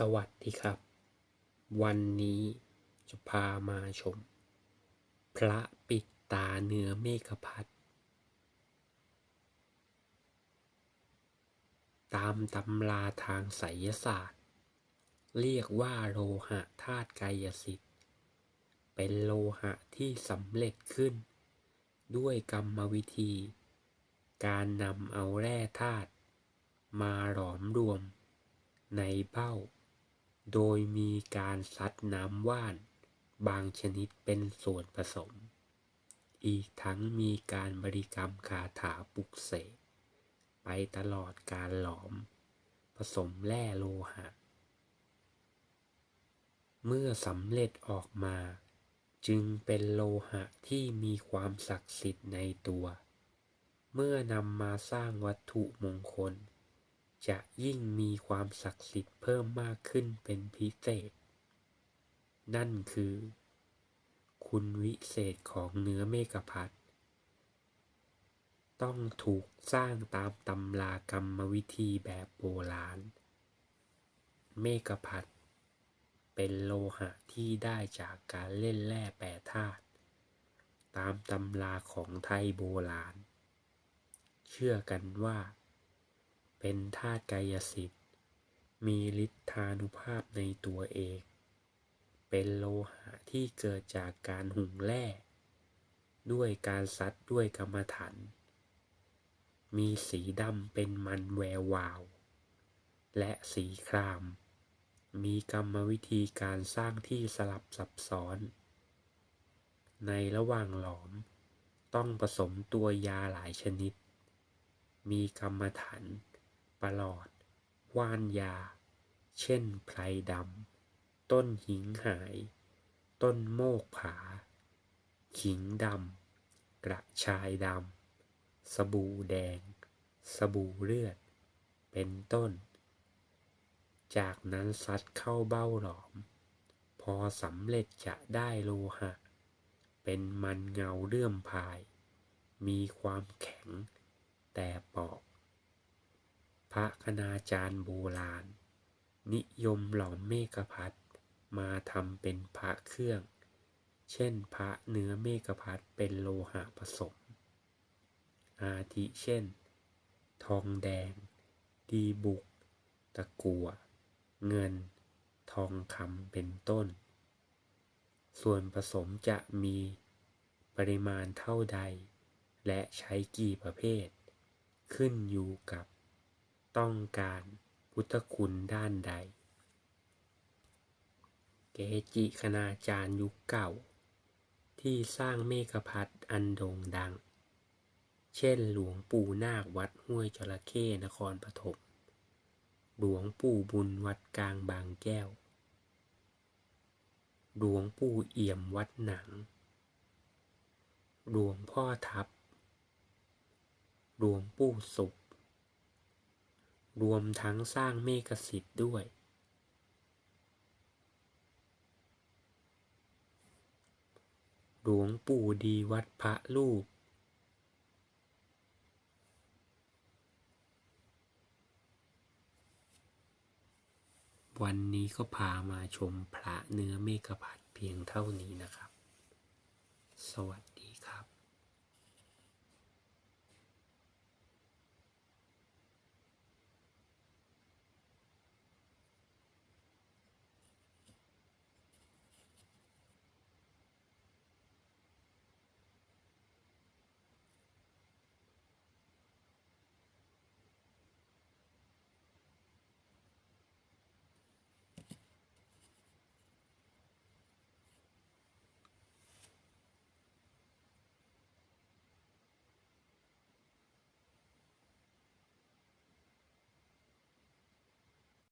สวัสดีครับ วันนี้จะพามาชม พระปิดตาเนื้อเมฆพัดตามตำราทางไสยศาสตร์ เรียกว่าโลหะธาตุกายสิทธิ์ เป็นโลหะที่สำเร็จขึ้น ด้วยกรรมวิธี การนำเอาแร่ธาตุมาหลอมรวมในเบ้า โดยมีการซัดน้ำว่าน บางชนิดเป็นส่วนผสม อีกทั้งมีการบริกรรมคาถาปลุกเสกไปตลอดการหลอม ผสมแร่โลหะ เมื่อสำเร็จออกมา จึงเป็นโลหะที่มีความศักดิ์สิทธิ์ในตัว เมื่อนำมาสร้างวัตถุมงคล จะยิ่งมีความศักดิ์สิทธิ์เพิ่มมากขึ้นเป็นพิเศษ นั่นคือ คุณวิเศษของเนื้อเมกพัดต้องถูกสร้างตามตำรากรรมวิธีแบบโบราณ เมกพัดเป็นโลหะที่ได้จากการเล่นแร่แปรธาตุตามตำราของไทยโบราณ เชื่อกันว่า เป็นธาตุกายสิทธิ์ มีฤทธานุภาพในตัวเอง เป็นโลหะที่เกิดจากการหุงแร่ด้วยการซัดด้วยกรรมฐาน มีสีดำเป็นมันแวววาว และสีคราม มีกรรมวิธีการสร้างที่สลับซับซ้อน ในระหว่างหลอมต้องผสมตัวยาหลายชนิด มีกรรมฐาน ประหลอด ว่านยา เช่นไพรดำ ต้นหิงหาย ต้นโมกผา ขิงดำ กระชายดำ สบู่แดง สบู่เลือด เป็นต้น จากนั้นซัดเข้าเบ้าหลอม พอสำเร็จจะได้โลหะ เป็นมันเงาเลื่อมพาย มีความแข็งแต่ปอกพ ระคณาจารย์โบราณ นิยมหลอมเมกพัดมาทำเป็นพระเครื่อง เช่นพระเนื้อเมกพัดเป็นโลหะผสม อาทิเช่น ทองแดง ดีบุก ตะกั่วเงิน ทองคำเป็นต้น ส่วนผสมจะมีปริมาณเท่าใด และใช้กี่ประเภท ขึ้นอยู่กับ ต้องการพุทธคุณด้านใด เกจิคณาจารย์ยุคเก่า ที่สร้างเมฆพัดอันโด่งดัง เช่นหลวงปู่นาควัดห้วยจระเข้นครปฐม หลวงปู่บุญวัดกลางบางแก้ว หลวงปู่เอี่ยมวัดหนัง หลวงพ่อทับ หลวงปู่สุข รวมทั้งสร้างเมฆสิทธิ์ด้วย หลวงปู่ดีวัดพระลูก วันนี้ก็พามาชมพระเนื้อเมฆพัดเพียงเท่านี้นะครับ สวัสดีครับ